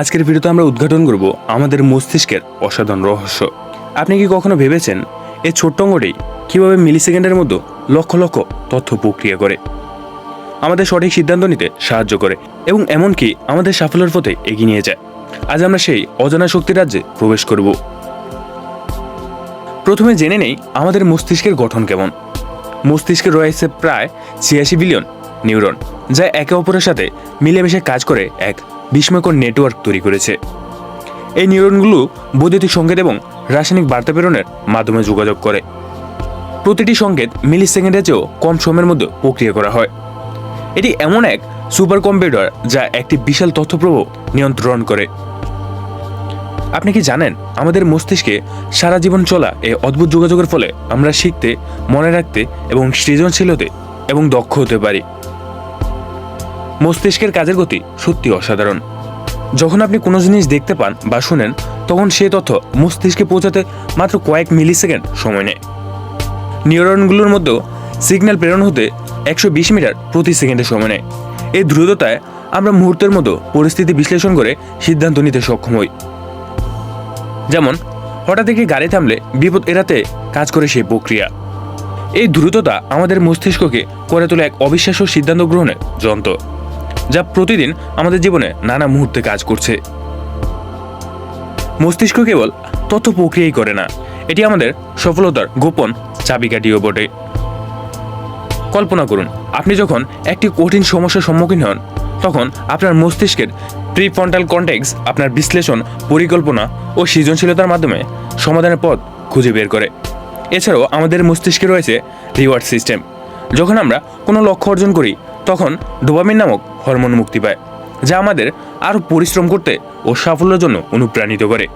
আজকের ভিডিওতে আমরা উদ্ঘাটন করব আমাদের মস্তিষ্কের অসাধারণ রহস্য। আপনি কি কখনো ভেবেছেন এই ছোট্ট অঙ্গটি কীভাবে মিলি সেকেন্ডের মধ্যে লক্ষ লক্ষ তথ্য প্রক্রিয়া করে? আমাদের সঠিক সিদ্ধান্ত নিতে সাহায্য করে এবং এমনকি আমাদের সাফল্যের পথে এগিয়ে নিয়ে যায়। আজ আমরা সেই অজানা শক্তি রাজ্যে প্রবেশ করব। প্রথমে জেনে নেই আমাদের মস্তিষ্কের গঠন কেমন। মস্তিষ্কে রয়েছে প্রায় ছিয়াশি বিলিয়ন নিউরন, যা একে অপরের সাথে মিলেমিশে কাজ করে এক বিস্ময়কর নেটওয়ার্ক তৈরি করেছে। এই নিউরনগুলো বৈদ্যুতিক সংকেত এবং রাসায়নিক বার্তা প্রেরণের মাধ্যমে যোগাযোগ করে। প্রতিটি সংকেত মিলি সেকেন্ডের চেয়েও কম সময়ের মধ্যে প্রক্রিয়া করা হয়। এটি এমন এক সুপার কম্পিউটার যা একটি বিশাল তথ্যপ্রবাহ নিয়ন্ত্রণ করে। আপনি কি জানেন, আমাদের মস্তিষ্কে সারা জীবন চলা এই অদ্ভুত যোগাযোগের ফলে আমরা শিখতে, মনে রাখতে এবং সৃজনশীল হতে এবং দক্ষ হতে পারি। মস্তিষ্কের কাজের গতি সত্যি অসাধারণ। যখন আপনি কোনো জিনিস দেখতে পান বা শুনেন, তখন সে তথ্য মস্তিষ্কে পৌঁছাতে মাত্র কয়েক মিলি সেকেন্ড সময় নেয়। নিউরনগুলোর মধ্যেও সিগন্যাল প্রেরণ হতে একশো বিশ মিটার প্রতি সেকেন্ডে সময় নেয়। এই দ্রুততায় আমরা মুহূর্তের মতো পরিস্থিতি বিশ্লেষণ করে সিদ্ধান্ত নিতে সক্ষম হই। যেমন, হঠাৎ একটি গাড়ি থামলে বিপদ এড়াতে কাজ করে সেই প্রক্রিয়া। এই দ্রুততা আমাদের মস্তিষ্ককে করে তোলে এক অবিশ্বাস্য সিদ্ধান্ত গ্রহণের যন্ত্র। যা প্রতিদিন আমাদের জীবনে নানা মুহূর্তে কাজ করছে। মস্তিষ্ক কেবল তথ্য প্রক্রিয়াই করে না, এটি আমাদের সফলতার গোপন চাবিকাঠিও বটে। কল্পনা করুন, আপনি যখন একটি কঠিন সমস্যার সম্মুখীন হন, তখন আপনার মস্তিষ্কের প্রিফ্রন্টাল কন্টেক্স আপনার বিশ্লেষণ, পরিকল্পনা ও সৃজনশীলতার মাধ্যমে সমাধানের পথ খুঁজে বের করে। এছাড়াও আমাদের মস্তিষ্কে রয়েছে রিওয়ার্ড সিস্টেম, যখন আমরা কোনো লক্ষ্য অর্জন করি তখন ডোপামিন নামক হরমোন মুক্তি পায়, যা আমাদের আরও পরিশ্রম করতে ও সাফল্যের জন্য অনুপ্রাণিত করে।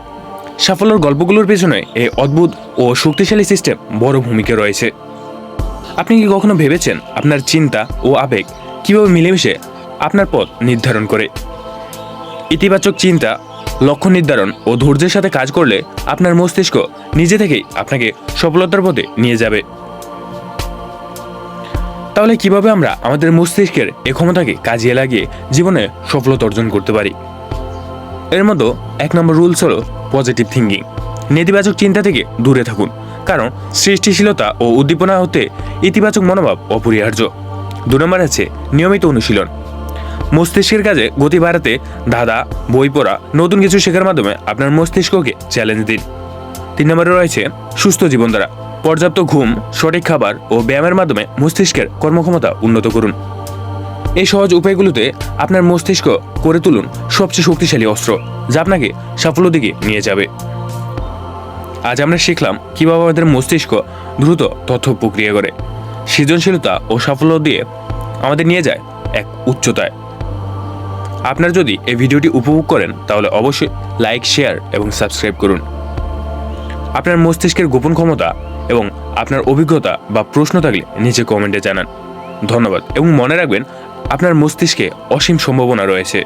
সাফল্যের গল্পগুলোর পেছনে এই অদ্ভুত ও শক্তিশালী সিস্টেম বড় ভূমিকা রয়েছে। আপনি কি কখনো ভেবেছেন আপনার চিন্তা ও আবেগ কীভাবে মিলেমিশে আপনার পথ নির্ধারণ করে? ইতিবাচক চিন্তা, লক্ষ্য নির্ধারণ ও ধৈর্যের সাথে কাজ করলে আপনার মস্তিষ্ক নিজে থেকেই আপনাকে সফলতার পথে নিয়ে যাবে। তাহলে কীভাবে আমরা আমাদের মস্তিষ্কের এ ক্ষমতাকে কাজে লাগিয়ে জীবনে সফলতা অর্জন করতে পারি? এর মতো এক নম্বর রুলস হলো পজিটিভ থিঙ্কিং নেতিবাচক চিন্তা থেকে দূরে থাকুন, কারণ সৃষ্টিশীলতা ও উদ্দীপনা হতে ইতিবাচক মনোভাব অপরিহার্য। দু নম্বর আছে নিয়মিত অনুশীলন। মস্তিষ্কের কাজে গতি বাড়াতে দাদা বই পড়া, নতুন কিছু শেখার মাধ্যমে আপনার মস্তিষ্ককে চ্যালেঞ্জ দিন। তিন নম্বরে রয়েছে সুস্থ জীবনধারা। পর্যাপ্ত ঘুম, সঠিক খাবার ও ব্যায়ামের মাধ্যমে মস্তিষ্কের কর্মক্ষমতা উন্নত করুন। এই সহজ উপায়গুলোতে আপনার মস্তিষ্ক করে তুলুন সবচেয়ে শক্তিশালী অস্ত্র, যা আপনাকে সাফল্য দিকে নিয়ে যাবে। আজ আমরা শিখলাম কীভাবে আমাদের মস্তিষ্ক দ্রুত তথ্য প্রক্রিয়া করে। সৃজনশীলতা ও সাফল্য দিয়ে আমাদের নিয়ে যায় এক উচ্চতায়। আপনার যদি এই ভিডিওটি উপভোগ করেন, তাহলে অবশ্যই লাইক, শেয়ার এবং সাবস্ক্রাইব করুন। আপনার মস্তিষ্কের গোপন ক্ষমতা এবং আপনার অভিজ্ঞতা বা প্রশ্ন থাকলে নিচে কমেন্টে জানান। ধন্যবাদ। এবং মনে রাখবেন, আপনার মস্তিষ্কে অসীম সম্ভাবনা রয়েছে।